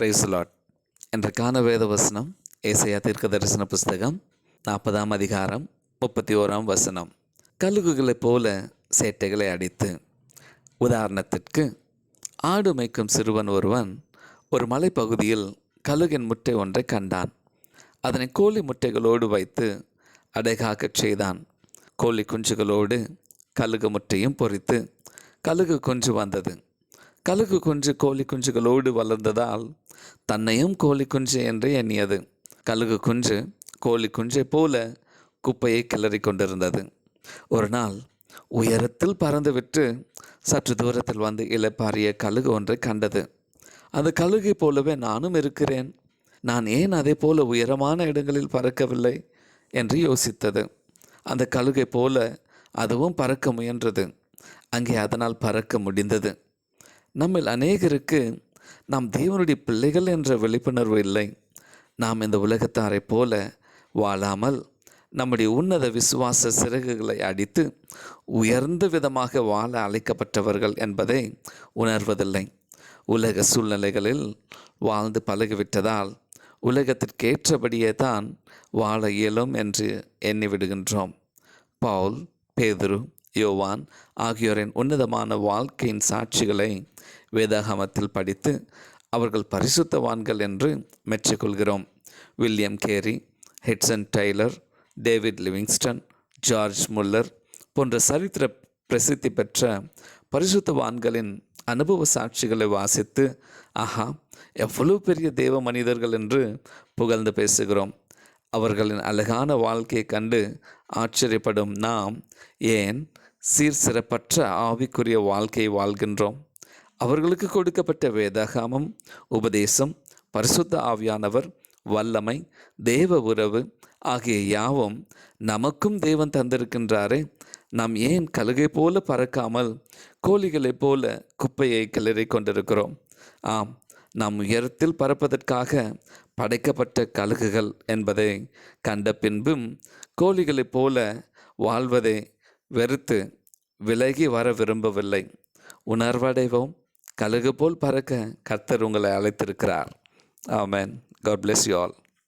பிரைஸ்லாட் என்ற என்றக்கான வேத வசனம் ஏசையா தீர்க்க தரிசன புஸ்தகம் நாற்பதாம் அதிகாரம் முப்பத்தி ஓராம் வசனம். கழுகுகளைப் போல சேட்டைகளை அடித்து உதாரணத்திற்கு ஆடு மேய்க்கும் சிறுவன் ஒருவன் ஒரு மலைப்பகுதியில் கழுகின் முட்டை ஒன்றை கண்டான். அதனை கோழி முட்டைகளோடு வைத்து அடைகாக்கச் செய்தான். கோழி குஞ்சுகளோடு கழுகு முட்டையும் பொறித்து கழுகு குஞ்சு வந்தது. கழுகு குஞ்சு கோழி குஞ்சுகளோடு வளர்ந்ததால் தன்னையும் கோழி குஞ்சு என்று எண்ணியது. கழுகு குஞ்சு கோழி குஞ்சை போல குப்பையை கிளறி கொண்டிருந்தது. ஒரு நாள் உயரத்தில் பறந்துவிட்டு சற்று தூரத்தில் வந்து இலப்பாரிய கழுகு ஒன்றை கண்டது. அந்த கழுகை போலவே நானும் இருக்கிறேன். நான் ஏன் அதே போல உயரமான இடங்களில் பறக்கவில்லை என்று யோசித்தது. அந்த கழுகை போல அதுவும் பறக்க முயன்றது. அங்கே அதனால் பறக்க முடிந்தது. நம்மில் அநேகருக்கு நாம் தேவனுடைய பிள்ளைகள் என்ற விழிப்புணர்வு இல்லை. நாம் இந்த உலகத்தாரைப் போல வாழாமல் நம்முடைய உன்னத விசுவாச சிறகுகளை அடித்து உயர்ந்த விதமாக வாழ அழைக்கப்பட்டவர்கள் என்பதை உணர்வதில்லை. உலக சூழ்நிலைகளில் வாழ்ந்து பழகிவிட்டதால் உலகத்திற்கேற்றபடியே தான் வாழ இயலும் என்று எண்ணிவிடுகின்றோம். பவுல் பேதுரு யோவான் ஆகியோரின் உன்னதமான வாழ்க்கையின் சாட்சிகளை வேதாகமத்தில் படித்து அவர்கள் பரிசுத்தவான்கள் என்று மெச்சிக்கொள்கிறோம். William Carey Hudson Taylor David Livingstone George Muller போன்ற சரித்திர பிரசித்தி பெற்ற பரிசுத்தவான்களின் அனுபவ சாட்சிகளை வாசித்து ஆஹா எவ்வளவு பெரிய தேவ மனிதர்கள் என்று புகழ்ந்து பேசுகிறோம். அவர்களின் அழகான வாழ்க்கையை கண்டு ஆச்சரியப்படும் நாம் ஏன் சீர் சிறப்பற்ற ஆவிக்குரிய வாழ்க்கையை வாழ்கின்றோம். அவர்களுக்கு கொடுக்கப்பட்ட வேதாகாமம் உபதேசம் பரிசுத்த ஆவியானவர் வல்லமை தேவ உறவு ஆகிய யாவும் நமக்கும் தேவன் தந்திருக்கின்றாரே. நாம் ஏன் கழுகை போல பறக்காமல் கோழிகளைப் போல குப்பையை கிளறி கொண்டிருக்கிறோம்? ஆம் நாம் உயரத்தில் பறப்பதற்காக படைக்கப்பட்ட கழுகுகள் என்பதை கண்ட பின்பும் கோழிகளைப் போல வாழ்வதை வெறுத்து விலகி வர விரும்பவில்லை. உணர்வடைவோம். கழுகு போல் பறக்க கர்த்தர் உங்களை அழைத்திருக்கிறார். ஆமேன். God bless you all